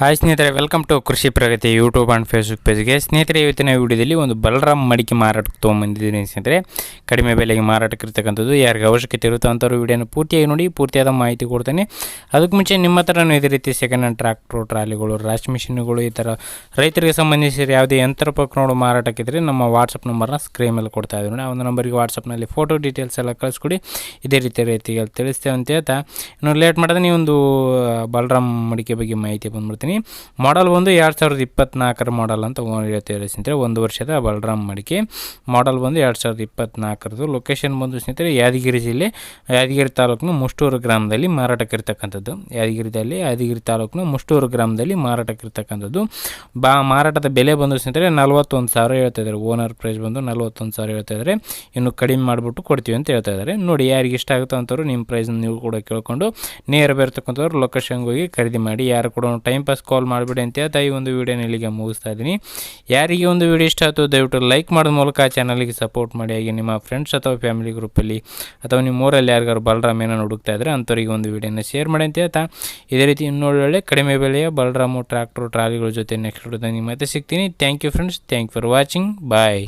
Hi ಸ್ನೇಹಿತರೆ welcome to Krishi Pragati YouTube and Facebook ಪೇಜ್ಗೆ ಸ್ನೇಹಿತರೆ, ಇವತ್ತಿನ ವಿಡಿಯೋದಲ್ಲಿ ಒಂದು ಬಲರಾಮ್ ಮಡಿಕೆ ಮಾರಾಟಕ್ಕೆ ತೊಗೊಂಬಂದಿದ್ದೀನಿ ಸ್ನೇಹಿತರೆ. ಕಡಿಮೆ ಬೆಲೆಗೆ ಮಾರಾಟಕ್ಕೆ ಇರ್ತಕ್ಕಂಥದ್ದು, ಯಾರಿಗೆ ಅವಶ್ಯಕತೆ ಇರುತ್ತೋ ಅಂಥವ್ರು ವಿಡಿಯೋನ ಪೂರ್ತಿಯಾಗಿ ನೋಡಿ, ಪೂರ್ತಿಯಾದ ಮಾಹಿತಿ ಕೊಡ್ತೇನೆ. ಅದಕ್ಕೆ ಮುಂಚೆ ನಿಮ್ಮ ಹತ್ರನೂ ಇದೇ ರೀತಿ ಸೆಕೆಂಡ್ ಹ್ಯಾಂಡ್ ಟ್ರ್ಯಾಕ್ಟ್ರು ಟ್ರಾಲಿಗಳು, ರಾಶಿ ಮಿಷಿನ್ಗಳು, ಈ ಥರ ರೈತರಿಗೆ ಸಂಬಂಧಿಸಿದ ಯಾವುದೇ ಯಂತ್ರೋಪಕರಣಗಳು ಮಾರಾಟಕ್ಕಿದ್ರೆ ನಮ್ಮ ವಾಟ್ಸಪ್ ನಂಬರ್ನ ಸ್ಕ್ರೀನ್ ಮೇಲೆ ಕೊಡ್ತಾ ಇದ್ದೀವಿ ನೋಡಿ. ಆ ಒಂದು ನಂಬರಿಗೆ ವಾಟ್ಸಪ್ನಲ್ಲಿ ಫೋಟೋ ಡೀಟೇಲ್ಸ್ ಎಲ್ಲ ಕಳಿಸ್ಕೊಡಿ. ಇದೇ ರೀತಿ ರೈತಿಗೆ ತಿಳಿಸ್ತೇವೆ ಅಂತ ಹೇಳ್ತಾ. ಇನ್ನು ಲೇಟ್ ಮಾಡಿದ್ರೆ ನೀವೊಂದು ಬಲರಾಮ್ ಮಡಿಕೆ ಬಗ್ಗೆ ಮಾಹಿತಿ ಬಂದ್ಬಿಡ್ತೀನಿ ಮಾಡಲ್ ಬಂದು ಎರಡು ಸಾವಿರದ ಇಪ್ಪತ್ನಾಲ್ಕರ ಮಾಡಲ್ ಅಂತ ಹೇಳ್ತೀವಿ ಸ್ನೇಹಿತರೆ ಒಂದು ವರ್ಷದ ಬಲರಾಮ್ ಮಡಿಕೆ. ಮಾಡಲ್ ಬಂದು ಎರಡು ಸಾವಿರದ ಇಪ್ಪತ್ನಾಲ್ಕರದು ಲೊಕೇಶನ್ ಬಂದು ಸ್ನೇಹಿತರೆ, ಯಾದಗಿರಿ ಜಿಲ್ಲೆ, ಯಾದಗಿರಿ ತಾಲೂಕಿನ ಮುಷ್ಟೂರು ಗ್ರಾಮದಲ್ಲಿ ಮಾರಾಟಕ್ಕಿರ್ತಕ್ಕಂಥದ್ದು ಯಾದಗಿರಿದಲ್ಲಿ ಯಾದಗಿರಿ ತಾಲೂಕಿನ ಮುಷ್ಟೂರು ಗ್ರಾಮದಲ್ಲಿ ಮಾರಾಟಕ್ಕಿರ್ತಕ್ಕಂಥದ್ದು ಬಾ, ಮಾರಾಟದ ಬೆಲೆ ಬಂದು ಸ್ನೇಹಿತರೆ, ನಲ್ವತ್ತೊಂದು ಸಾವಿರ ಹೇಳ್ತಾ ಇದ್ದಾರೆ. ಓನರ್ ಪ್ರೈಸ್ ಬಂದು ನಲ್ವತ್ತೊಂದು ಸಾವಿರ ಹೇಳ್ತಾ ಇದ್ದಾರೆ. ಇನ್ನು ಕಡಿಮೆ ಮಾಡಿಬಿಟ್ಟು ಕೊಡ್ತೀವಿ ಅಂತ ಹೇಳ್ತಾ ಇದ್ದಾರೆ. ನೋಡಿ, ಯಾರಿಗೆ ಇಷ್ಟ ಆಗುತ್ತೋ ಅಂಥವ್ರು ನಿಮ್ಮ ಪ್ರೈಸ್ ನೀವು ಕೂಡ ಕೇಳ್ಕೊಂಡು, ನೇರ ಬೇರ್ತಕ್ಕಂಥವ್ರು ಲೊಕೇಶನ್ಗೆ ಹೋಗಿ ಖರೀದಿ ಮಾಡಿ. ಯಾರು ಕೂಡ ಟೈಮ್ ಪಾಸ್ ಕಾಲ್ ಮಾಡಿಬಿಡಿ ಅಂತ ಹೇಳ್ತಾ ಈ ಒಂದು ವೀಡಿಯೋನ ಇಲ್ಲಿಗೆ ಮುಗಿಸ್ತಾ ಇದ್ದೀನಿ. ಯಾರಿಗೆ ಒಂದು ವಿಡಿಯೋ ಇಷ್ಟ ಆಯಿತು ದಯವಿಟ್ಟು ಲೈಕ್ ಮಾಡೋದ ಮೂಲಕ ಚಾನಲ್ಗೆ ಸಪೋರ್ಟ್ ಮಾಡಿ. ಹಾಗೆ ನಿಮ್ಮ ಫ್ರೆಂಡ್ಸ್ ಅಥವಾ ಫ್ಯಾಮಿಲಿ ಗ್ರೂಪಲ್ಲಿ ಅಥವಾ ನಿಮ್ಮ ಊರಲ್ಲಿ ಯಾರಿಗಾರು ಬಲರಾಮ್ ಏನೋ ಹುಡುಕ್ತಾ ಇದ್ದರೆ ಅಂಥವ್ರಿಗೆ ಒಂದು ವೀಡಿಯೋನ ಶೇರ್ ಮಾಡಿ ಅಂತ ಹೇಳ್ತಾ. ಇದೇ ರೀತಿ ಇನ್ನೊಳ್ಳೆ ಕಡಿಮೆ ಬೆಲೆಯ ಬಲರಾಮು ಟ್ರ್ಯಾಕ್ಟ್ರು ಟ್ರಾಲಿಗಳ ಜೊತೆ ನೆಕ್ಸ್ಟ್ ವಿಡಿಯೋದಲ್ಲಿ ಮತ್ತೆ ಸಿಗ್ತೀನಿ. Thank you friends thank for watching bye